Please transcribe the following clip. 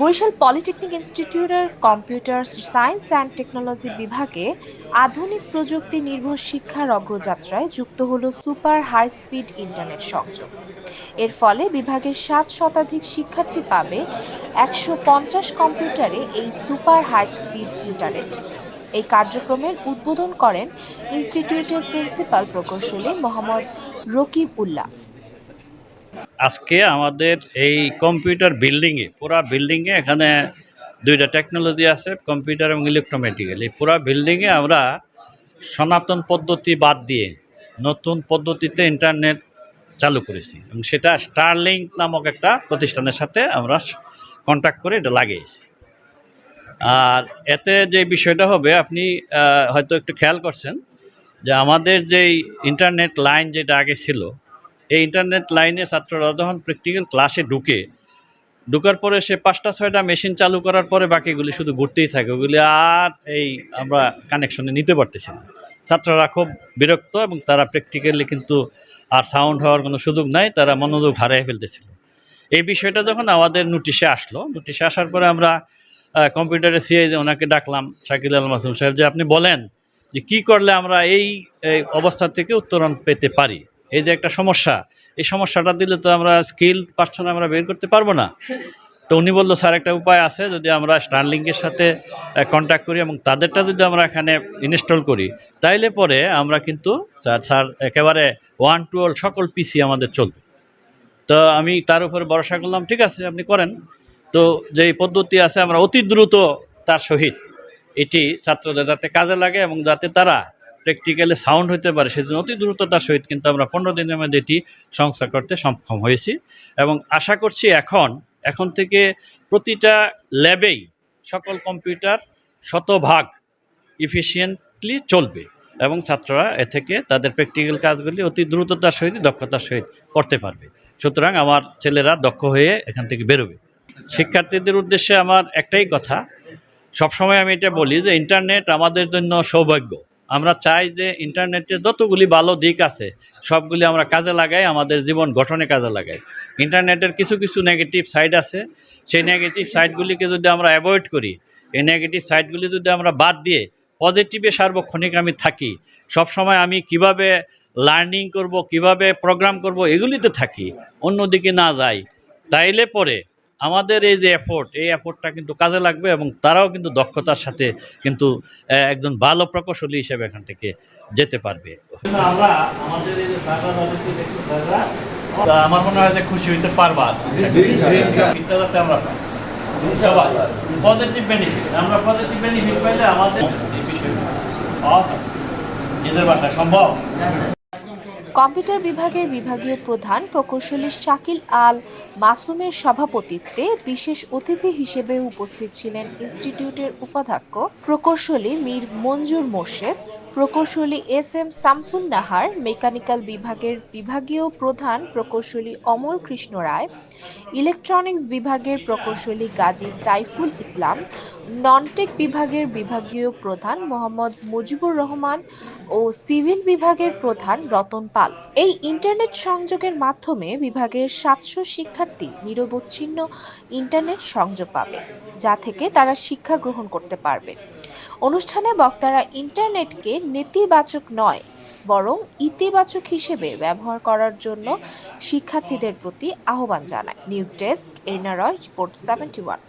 Barishal polytechnic ইনস্টিটিউটের computer science and technology বিভাগে আধুনিক প্রযুক্তি নির্ভর শিক্ষার অগ্রযাত্রায় যুক্ত হল সুপার হাই স্পিড ইন্টারনেট সংযোগ। এর ফলে বিভাগের সাত শতাধিক শিক্ষার্থী পাবে একশো পঞ্চাশ কম্পিউটারে এই সুপার হাই স্পিড ইন্টারনেট। এই কার্যক্রমের উদ্বোধন করেন ইনস্টিটিউটের প্রিন্সিপাল প্রকৌশলী মোহাম্মদ রকিব উল্লাহ আজকে আমাদের এই কম্পিউটার বিল্ডিংয়ে, পুরা বিল্ডিংয়ে এখানে দুইটা টেকনোলজি আছে কম্পিউটার এবং ইলেকট্রোমেটিক্যাল এই পুরা বিল্ডিংয়ে আমরা সনাতন পদ্ধতি বাদ দিয়ে নতুন পদ্ধতিতে ইন্টারনেট চালু করেছি। এবং সেটা স্টারলিংক নামক একটা প্রতিষ্ঠানের সাথে আমরা কন্ট্যাক্ট করে এটা লাগিয়েছি। আর এতে যে বিষয়টা হবে, আপনি হয়তো একটু খেয়াল করছেন যে আমাদের যেই ইন্টারনেট লাইন যেটা আগে ছিল এই ইন্টারনেট লাইনে ছাত্ররা যখন প্র্যাকটিক্যাল ক্লাসে ঢুকে, ঢুকার পরে সে পাঁচটা, ছয়টা মেশিন চালু করার পরে বাকিগুলি শুধু ঘুরতেই থাকে। ওগুলি আর এই আমরা কানেকশনে নিতে পারতেছি না। ছাত্ররা খুব বিরক্ত এবং তারা প্র্যাকটিক্যালি কিন্তু আর সাউন্ড হওয়ার কোনো সুযোগ নাই, তারা মনোযোগ হারিয়ে ফেলতেছিল। এই বিষয়টা যখন আমাদের নোটিশে আসলো নোটিশে আসার পরে আমরা কম্পিউটারে সিআই যে ওনাকে ডাকলাম, শাকিল আল মাসুম সাহেব যে আপনি বলেন যে কী করলে আমরা এই অবস্থা থেকে উত্তরণ পেতে পারি। এই যে একটা সমস্যা, এই সমস্যাটা দিলে তো আমরা স্কিল পার্সন আমরা বের করতে পারব না। তো উনি বলল, স্যার, একটা উপায় আছে, যদি আমরা স্টারলিংকের সাথে কন্ট্যাক্ট করি এবং তাদেরটা যদি আমরা এখানে ইনস্টল করি, তাইলে পরে আমরা কিন্তু, স্যার স্যার, একেবারে ওয়ান টু অল সকল পিসি আমাদের চলবে। তো আমি তার উপরে ভরসা করলাম, ঠিক আছে, আপনি করেন। তো যেই পদ্ধতি আছে, আমরা অতি দ্রুত তার সহিত এটি ছাত্রদের যাতে কাজে লাগে এবং যাতে তারা প্র্যাকটিক্যালি সাউন্ড হতে পারে, সেজন্য অতি দ্রুততার সহিত কিন্তু আমরা পনেরো দিনের মধ্যে এটি সংস্থা করতে সক্ষম হয়েছি। এবং আশা করছি এখন এখন থেকে প্রতিটা ল্যাবেই সকল কম্পিউটার শতভাগ ইফিসিয়েন্টলি চলবে এবং ছাত্ররা এ থেকে তাদের প্র্যাকটিক্যাল কাজগুলি অতি দ্রুততার সহিত, দক্ষতার সহিত করতে পারবে। সুতরাং আমার ছেলেরা দক্ষ হয়ে এখান থেকে বেরোবে। শিক্ষার্থীদের উদ্দেশ্যে আমার একটাই কথা, সবসময় আমি এটা বলি যে ইন্টারনেট আমাদের জন্য সৌভাগ্য। আমরা চাই যে ইন্টারনেটের যতগুলি ভালো দিক আছে, সবগুলি আমরা কাজে লাগাই, আমাদের জীবন গঠনে কাজে লাগাই। ইন্টারনেটের কিছু কিছু নেগেটিভ সাইড আছে। সেই নেগেটিভ সাইডগুলিকে যদি আমরা অ্যাভয়েড করি, এই নেগেটিভ সাইডগুলি যদি আমরা বাদ দিয়ে পজিটিভে সার্বক্ষণিক আমি থাকি, সবসময় আমি কীভাবে লার্নিং করব, কীভাবে প্রোগ্রাম করব, এগুলিতে থাকি, অন্যদিকে না যাই, তাইলে পরে আমাদের এই যে এফোর্ট এই এফোর্টটা কিন্তু কাজে লাগবে এবং তারাও কিন্তু দক্ষতার সাথে কিন্তু একজন ভালো প্রকৌশলী হিসেবে এখান থেকে যেতে পারবে। আমরা আমাদের এই যে আমার মনে হয় যে খুশি হইতে পারবা। যাতে আমরা সবাই পজিটিভ বেনিফিট আমরা পজিটিভ বেনিফিট পাইলে আমাদের এই বিষয়টা নিজের বাসায় সম্ভব। কম্পিউটার বিভাগের বিভাগীয় প্রধান প্রকৌশলী শাকিল আল মাসুমের সভাপতিত্বে বিশেষ অতিথি হিসেবে উপস্থিত ছিলেন ইনস্টিটিউটের উপাধ্যক্ষ প্রকৌশলী মীর মঞ্জুর মোর্শেদ প্রকৌশলী S M Shamsun Nahar, mechanical বিভাগের বিভাগীয় প্রধান প্রকৌশলী অমল কৃষ্ণ রায়, ইলেকট্রনিক্স বিভাগের প্রকৌশলী গাজী সাইফুল ইসলাম, ননটেক বিভাগের বিভাগীয় প্রধান মোহাম্মদ মুজিবুর রহমান ও সিভিল বিভাগের প্রধান রতন পাল। এই ইন্টারনেট সংযোগের মাধ্যমে বিভাগের সাতশো শিক্ষার্থী নিরবচ্ছিন্ন ইন্টারনেট সংযোগ পাবে, যা থেকে তারা শিক্ষা গ্রহণ করতে পারবে। অনুষ্ঠানে বক্তারা ইন্টারনেটকে নেতিবাচক নয়, বরং ইতিবাচক হিসেবে ব্যবহার করার জন্য শিক্ষার্থীদের প্রতি আহ্বান জানায়। News desk, Arina Roy, report seventy one.